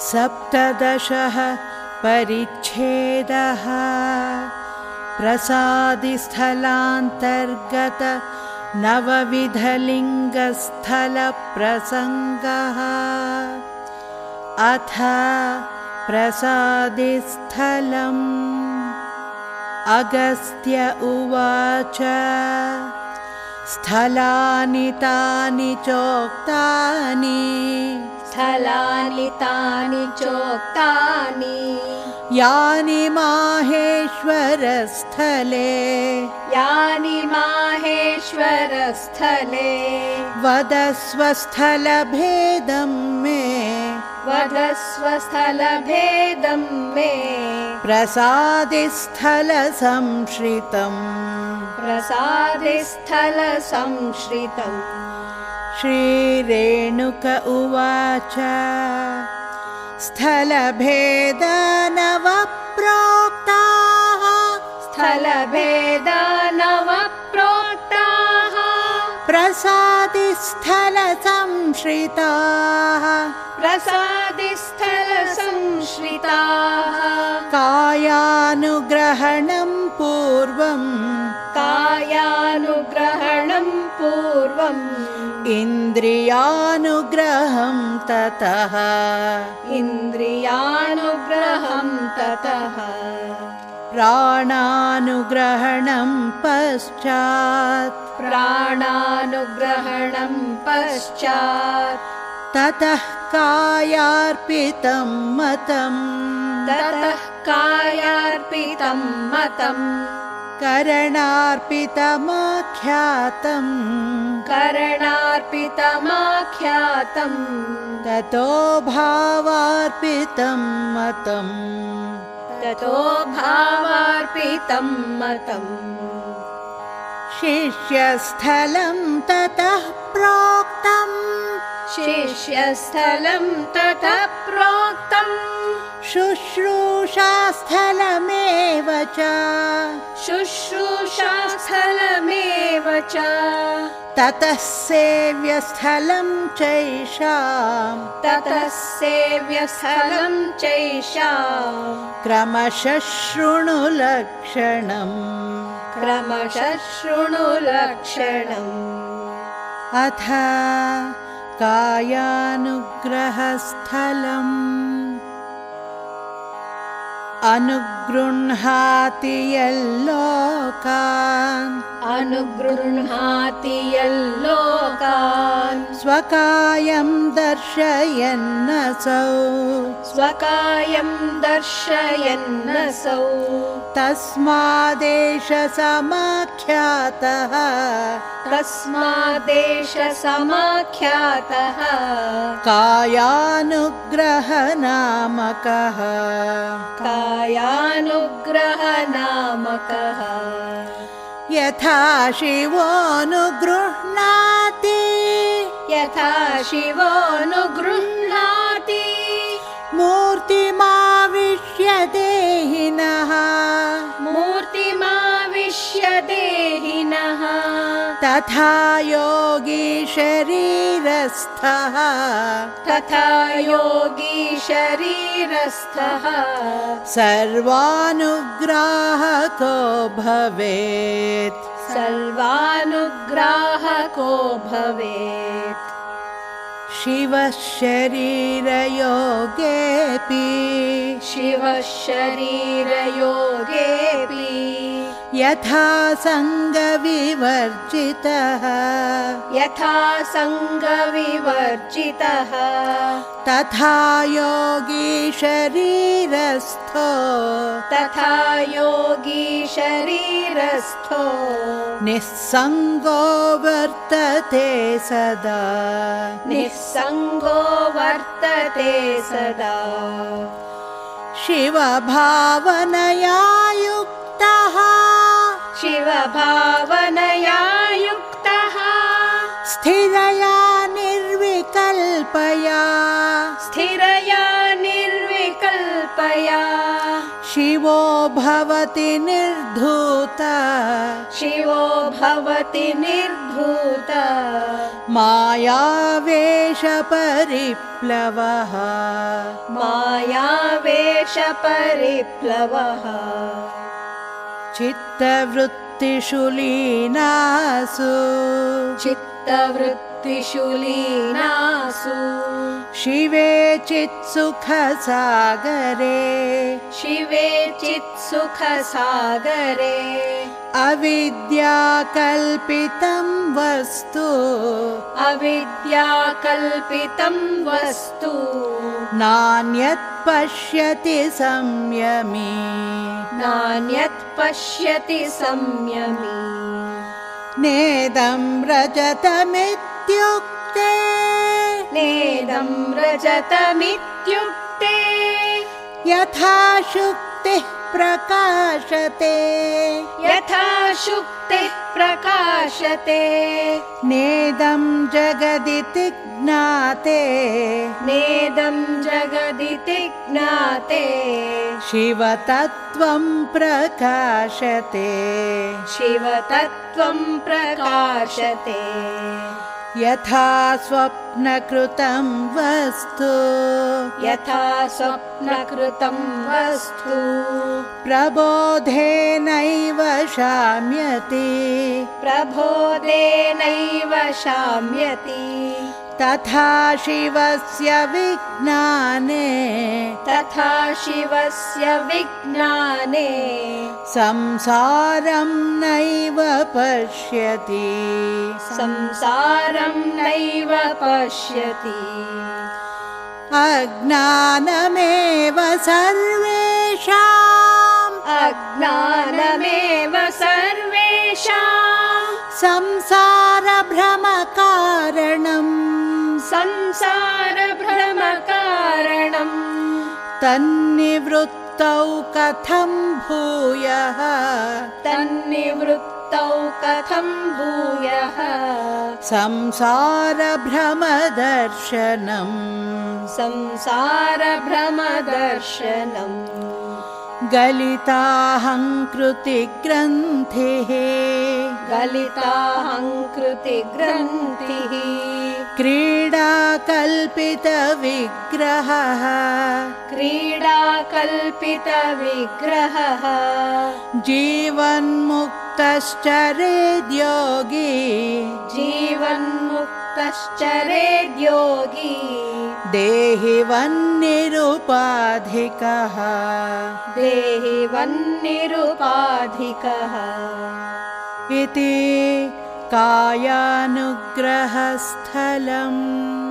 सप्तदशः परिच्छेदः। प्रसादिस्थलान्तर्गत नवविधलिङ्गस्थलप्रसङ्गः। अथ प्रसादिस्थलम्। अगस्त्य उवाच। स्थलानि तानि चोक्तानि स्थलानि तानि चोक्तानि। यानि माहेश्वरस्थले। यानि माहेश्वरस्थले। वदस्वस्थलभेदं मे। वदस्वस्थलभेदं मे। प्रसादिस्थलसंश्रितम्। प्रसादिस्थलसंश्रितम् श्रीरेणुक उवाच। स्थलभेदनवप्रोक्ताः। स्थलभेदानवप्रोक्ताः। प्रसादिस्थलसंश्रिताः। प्रसादिस्थलसंश्रिताः। कायानुग्रहणं पूर्वम्। कायानुग्रहणं पूर्वम् इन्द्रियानुग्रहं ततः। इन्द्रियानुग्रहं ततः। प्राणानुग्रहणं पश्चात्। प्राणानुग्रहणं पश्चात्। ततः कायार्पितं मतम्। ततः कायार्पितं मतम् करणार्पितमाख्यातम्। करणार्पितमाख्यातम्। ततो भावार्पितं मतम्। ततो भावार्पितं मतम्। शिष्यस्थलं ततः प्रोक्तम्। शिष्यस्थलं ततः प्रोक्तम्। शुश्रूषास्थलमेव च शुश्रूषास्थलमेव च। ततः सेव्यस्थलं चैषाम्। ततः सेव्यस्थलं चैषा क्रमशः शृणु लक्षणम् क्रमशः शृणु लक्षणम् अथ कायानुग्रहस्थलम् अनुगृह्णाति यल्लोकान् अनुगृह्णाति यल्लोकान्। स्वकायं दर्शयन्नसौ स्वकायं दर्शयन्नसौ तस्मादेश समाख्यातः तस्मादेश समाख्यातः कायानुग्रहनामकः। कायानुग्रहनामकः यथा शिवोऽनुगृह्णाति। यथा शिवोऽनुगृह्णाति। मूर्तिमाविश्य देहिनः मूर्तिमाविश्य देहिनः तथा योगी शरीरस्थः तथा योगी शरीरस्थः। सर्वानुग्राहको भवेत्। सर्वानुग्राहको भवेत्। शिवः शरीरयोगेऽपि शिवः शरीरयोगेऽपि यथा सङ्गविवर्जितः। यथा सङ्गविवर्जितः। तथा योगी शरीरस्थो। तथा योगी शरीरस्थो। निःसङ्गो वर्तते सदा। निःसङ्गो वर्तते सदा। शिवभावनया शिवभावनया युक्तः स्थिरया निर्विकल्पया। स्थिरया निर्विकल्पया। शिवो भवति निर्धूता। शिवो भवति निर्धूत। मायावेशपरिप्लवः। मायावेशपरिप्लवः चित्तवृत्तिषु लीनासु। चित्तवृत्तिषु लीनासु। शिवे चित्सुखसागरे। शिवे चित्सुखसागरे। अविद्याकल्पितं वस्तु। अविद्याकल्पितं वस्तु। नान्यत् पश्यति संयमी। नान्यत् पश्यति संयमी। नेदं रजतमित्युक्ते। नेदं रजतमित्युक्ते। यथा शुक्तिः प्रकाशते। यथा शुक्तिः प्रकाशते। नेदं जगदिति ज्ञाते नेदं जगदिति ज्ञाते शिवतत्त्वं प्रकाशते। शिवतत्त्वं प्रकाशते यथा स्वप्नकृतं वस्तु। यथा स्वप्नकृतं वस्तु। प्रबोधेनैव शाम्यति। प्रबोधेनैव शाम्यति। तथा शिवस्य विज्ञाने तथा शिवस्य विज्ञाने। संसारं नैव पश्यति। संसारं नैव पश्यति। अज्ञानमेव सर्वेषाम्। अज्ञानमेव सर्वेषां संसारभ्रमकारणम्। संसारभ्रमकारणम् तन्निवृत्तौ कथं भूयः? तन्निवृत्तौ कथं भूयः? संसारभ्रमदर्शनम्। संसारभ्रमदर्शनम्। गलिताहङ्कृतिग्रन्थिः। गलिताहङ्कृतिग्रन्थिः क्रीडाकल्पितविग्रहः। क्रीडाकल्पितविग्रहः। जीवन्मुक्तश्चरेद्योगी। जीवन्मुक्तश्चरेद्योगी। देहि वह्निरुपाधिकः देहि वह्निरुपाधिकः इति कायानुग्रहस्थलम्